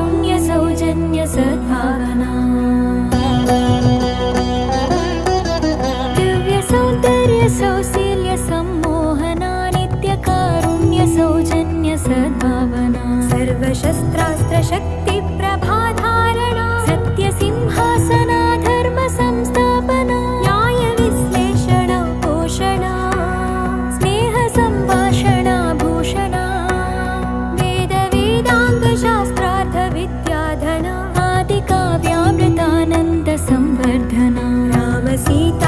ुण्यसौजन्यस भावना दिव्यसौन्दर्यसंशील्यसम्मोहनानित्यकारुण्यसौजन्यस भावना सर्वशस्त्रास्त्रशक्तिप्रभाधारणा। सत्यसिंहासन see